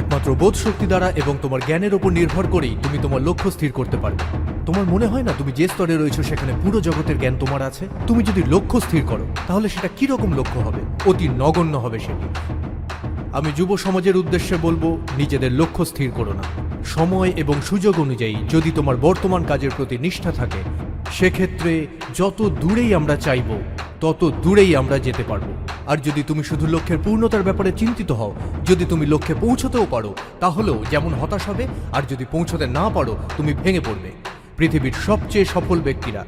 একমাত্র বোধ শক্তি দ্বারা এবং তোমার জ্ঞানের উপর নির্ভর করেই তুমি তোমার লক্ষ্য স্থির করতে পারবে। তোমার মনে হয় না তুমি যে স্তরে রয়েছো সেখানে পুরো জগতের জ্ঞান তোমার আছে? তুমি যদি লক্ষ্য স্থির করো, তাহলে সেটা কীরকম লক্ষ্য হবে? অতি নগণ্য হবে সেটি। আমি যুব সমাজের উদ্দেশ্যে বলব, নিজেদের লক্ষ্য স্থির করো না। সময় এবং সুযোগ অনুযায়ী যদি তোমার বর্তমান কাজের প্রতি নিষ্ঠা থাকে, সেক্ষেত্রে যত দূরেই আমরা চাইব, তত দূরেই আমরা যেতে পারব। আর যদি তুমি শুধু লক্ষ্যের পূর্ণতার ব্যাপারে চিন্তিত হও, যদি তুমি লক্ষ্যে পৌঁছতেও পারো, তাহলেও যেমন হতাশ হবে, আর যদি পৌঁছতে না পারো, তুমি ভেঙে পড়বে। পৃথিবীর সবচেয়ে সফল ব্যক্তিরা।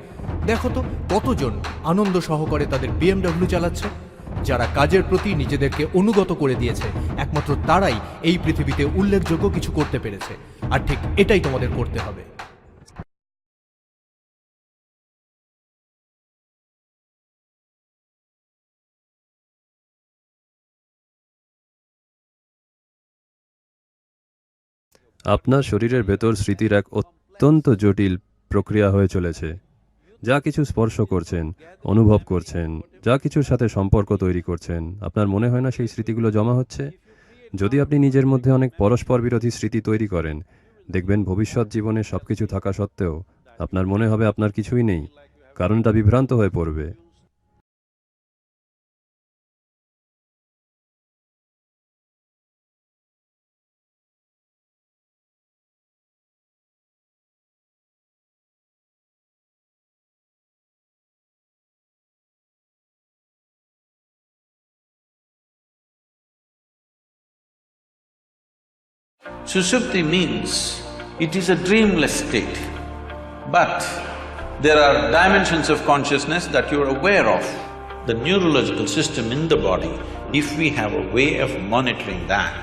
দেখো তো, কতজন আনন্দ সহকারে তাদের বিএমডব্লিউ চালাচ্ছে? যারা কাজের প্রতি নিজেদেরকে অনুগত করে দিয়েছে, একমাত্র তারাই এই পৃথিবীতে উল্লেখযোগ্য কিছু করতে পেরেছে। আর ঠিক এটাই তোমাদের করতে হবে। আপনার শরীরের ভেতর স্মৃতির এক অত্যন্ত জটিল প্রক্রিয়া হয়ে চলেছে। যা কিছু স্পর্শ করছেন, অনুভব করছেন, যা কিছুর সাথে সম্পর্ক তৈরি করছেন, আপনার মনে হয় না সেই স্মৃতিগুলো জমা হচ্ছে? যদি আপনি নিজের মধ্যে অনেক পরস্পর বিরোধী স্মৃতি তৈরি করেন, দেখবেন ভবিষ্যৎ জীবনে সবকিছু থাকা সত্ত্বেও আপনার মনে হবে আপনার কিছুই নেই কারণ কারণটা বিভ্রান্ত হয়ে পড়বে। Sushupti means it is a dreamless state. But there are dimensions of consciousness that you're aware of. The neurological system in the body, if we have a way of monitoring that,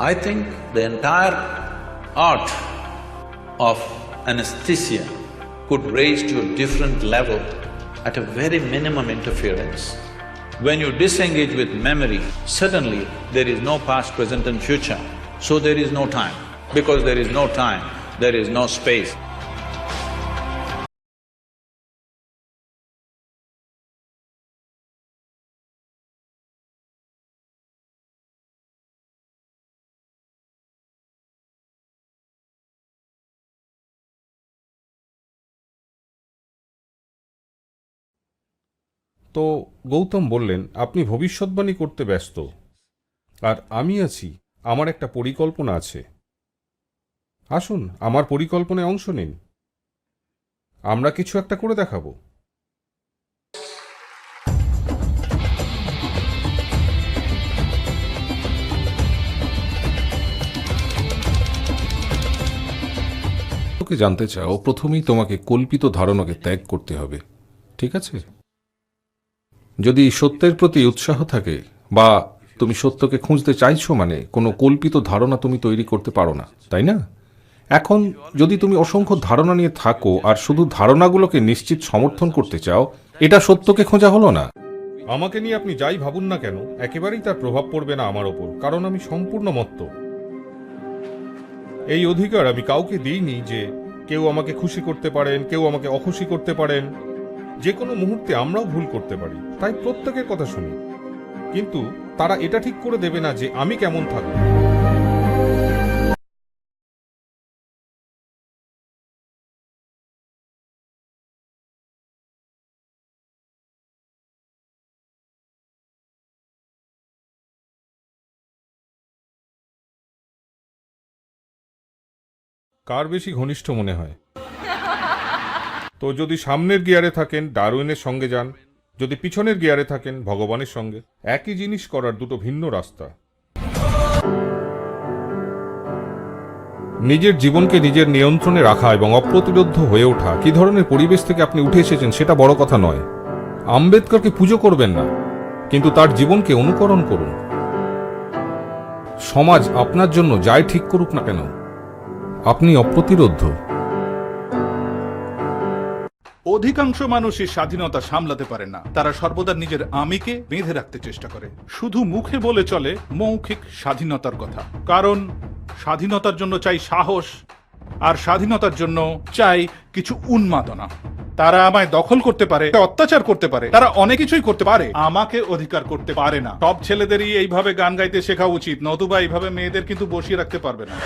I think the entire art of anesthesia could raise to a different level at a very minimum interference. When you disengage with memory, suddenly there is no past, present and future. So there is no time. Because there is no time, there is no space. তো গৌতম বললেন আপনি ভবিষ্যৎবাণী করতে ব্যস্ত আর আমি আছি আমার একটা পরিকল্পনা আছে। আসুন, আমার পরিকল্পনায় অংশ নিন। আমরা কিছু একটা করে দেখাবো। তোকে জানতে চাও, প্রথমেই তোমাকে কল্পিত ধারণাকে ত্যাগ করতে হবে, ঠিক আছে? যদি সত্যের প্রতি উৎসাহ থাকে, বা তুমি সত্যকে খুঁজতে চাইছো মানে? কোনো কল্পিত ধারণা তুমি তৈরি করতে পারো না, তাই না? এখন যদি তুমি অসংখ্য ধারণা নিয়ে থাকো আর শুধু ধারণাগুলোকে নিশ্চিত সমর্থন করতে চাও, এটা সত্যকে খোঁজা হলো না। আমাকে নিয়ে আপনি যাই ভাবুন না কেন, একেবারেই তার প্রভাব পড়বে না আমার ওপর, কারণ আমি সম্পূর্ণ মত্ত। এই অধিকার আমি কাউকে দিইনি যে কেউ আমাকে খুশি করতে পারেন, কেউ আমাকে অখুশি করতে পারেন। যে কোনো মুহূর্তে আমরাও ভুল করতে পারি, তাই প্রত্যেকের কথা শুনি। কিন্তু তারা এটা ঠিক করে দেবে না যে আমি কেমন থাকব। কার বেশি ঘনিষ্ঠ মনে হয়? তো যদি সামনের গিয়ারে থাকেন, ডারউইনের সঙ্গে যান। যদি পিছনের গিয়ারে থাকেন ভগবানের সঙ্গে, একই জিনিস করার দুটো ভিন্ন রাস্তা। নিজের জীবনকে নিজের নিয়ন্ত্রণে রাখা এবং অপ্রতিরোধ হয়ে ওঠা, কি ধরনের পরিবেশ থেকে আপনি উঠে এসেছেন সেটা বড় কথা নয়। আম্বেদকরকে পুজো করবেন না, কিন্তু তার জীবনকে অনুকরণ করুন। সমাজ আপনার জন্য যাই ঠিক করুক না কেন, আপনি অপ্রতিরোধ্য অধিকাংশ মানুষই স্বাধীনতা সামলাতে পারে না। তারা সর্বদা নিজের আমিকে বেঁধে রাখতে চেষ্টা করে। শুধু মুখে বলে চলে মৌখিক স্বাধীনতার কথা। কারণ স্বাধীনতার জন্য চাই সাহস, আর স্বাধীনতার জন্য চাই কিছু উন্মাদনা। তারা আমায় দখল করতে পারে, অত্যাচার করতে পারে। তারা অনেক কিছুই করতে পারে। আমাকে অধিকার করতে পারে না। সব ছেলেদেরই এইভাবে গান গাইতে শেখা উচিত, নতুবা এইভাবে মেয়েদের কিন্তু বসিয়ে রাখতে পারবে না।